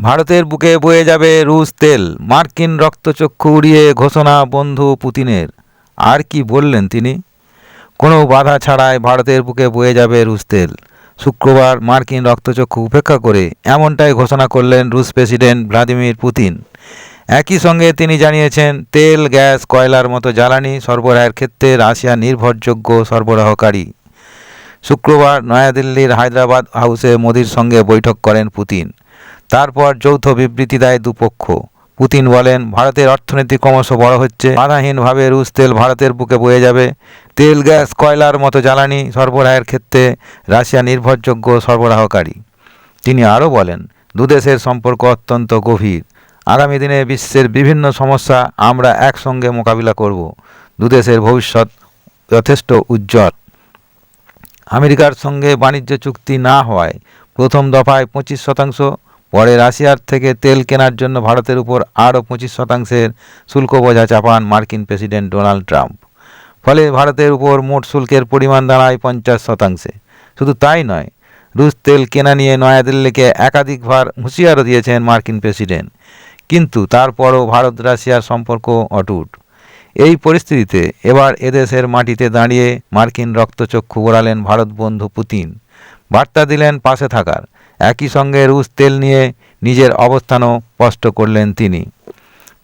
ভারতের বুকে বয়ে যাবে রুশ তেল। মার্কিন রক্তচক্ষু উড়িয়ে ঘোষণা বন্ধু পুতিনের। আর কি বললেন তিনি? কোনো বাধা ছাড়াই ভারতের বুকে বয়ে যাবে রুশ তেল। শুক্রবার মার্কিন রক্তচক্ষু উপেক্ষা করে এমনটাই ঘোষণা করলেন রুশ প্রেসিডেন্ট ভ্লাদিমির পুতিন। একই সঙ্গে তিনি জানিয়েছেন, তেল, গ্যাস, কয়লার মতো জ্বালানি সরবরাহের ক্ষেত্রে রাশিয়া নির্ভরযোগ্য সরবরাহকারী। শুক্রবার নয়াদিল্লির হায়দ্রাবাদ হাউসে মোদির সঙ্গে বৈঠক করেন পুতিন। তারপর যৌথ বিবৃতি দেয় দুপক্ষ। পুতিন বলেন, ভারতের অর্থনীতি ক্রমশ বড় হচ্ছে। বাধাহীনভাবে রুশ তেল ভারতের বুকে বয়ে যাবে। তেল, গ্যাস, কয়লার মতো জ্বালানি সরবরাহের ক্ষেত্রে রাশিয়া নির্ভরযোগ্য সরবরাহকারী। তিনি আরও বলেন দুদেশের সম্পর্ক অত্যন্ত গভীর। আগামী দিনে বিশ্বের বিভিন্ন সমস্যা আমরা একসঙ্গে মোকাবিলা করব। দুদেশের ভবিষ্যৎ যথেষ্ট উজ্জ্বল। আমেরিকার সঙ্গে বাণিজ্য চুক্তি না হওয়ায় প্রথম দফায় পঁচিশ শতাংশ পরে রাশিয়ার থেকে তেল কেনার জন্য ভারতের উপর আরও পঁচিশ শতাংশের শুল্ক বোঝা চাপান মার্কিন প্রেসিডেন্ট ডোনাল্ড ট্রাম্প। ফলে ভারতের উপর মোট শুল্কের পরিমাণ দাঁড়ায় পঞ্চাশ শতাংশে। শুধু তাই নয়, রুশ তেল কেনা নিয়ে নয়াদিল্লিকে একাধিকবার হুঁশিয়ারও দিয়েছেন মার্কিন প্রেসিডেন্ট। কিন্তু তারপরও ভারত রাশিয়ার সম্পর্ক অটুট। এই পরিস্থিতিতে এবার এদেশের মাটিতে দাঁড়িয়ে মার্কিন রক্তচক্ষু ওড়ালেন ভারত বন্ধু পুতিন। বার্তা দিলেন পাশে থাকার। একই সঙ্গে রুশ তেল নিয়ে নিজের অবস্থানও স্পষ্ট করলেন তিনি।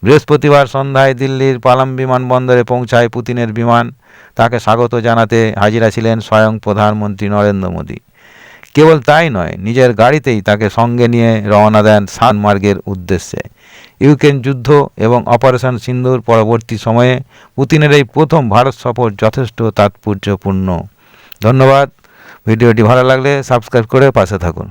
বৃহস্পতিবার সন্ধ্যায় দিল্লির পালাম বিমানবন্দরে পৌঁছায় পুতিনের বিমান। তাকে স্বাগত জানাতে হাজিরা ছিলেন স্বয়ং প্রধানমন্ত্রী নরেন্দ্র মোদী। কেবল তাই নয়, নিজের গাড়িতেই তাকে সঙ্গে নিয়ে রওনা দেন সানমার্গের উদ্দেশ্যে। ইউক্রেন যুদ্ধ এবং অপারেশন সিন্ধুর পরবর্তী সময়ে পুতিনের এই প্রথম ভারত সফর যথেষ্ট তাৎপর্যপূর্ণ। ধন্যবাদ। ভিডিওটি ভালো লাগলে সাবস্ক্রাইব করে পাশে থাকুন।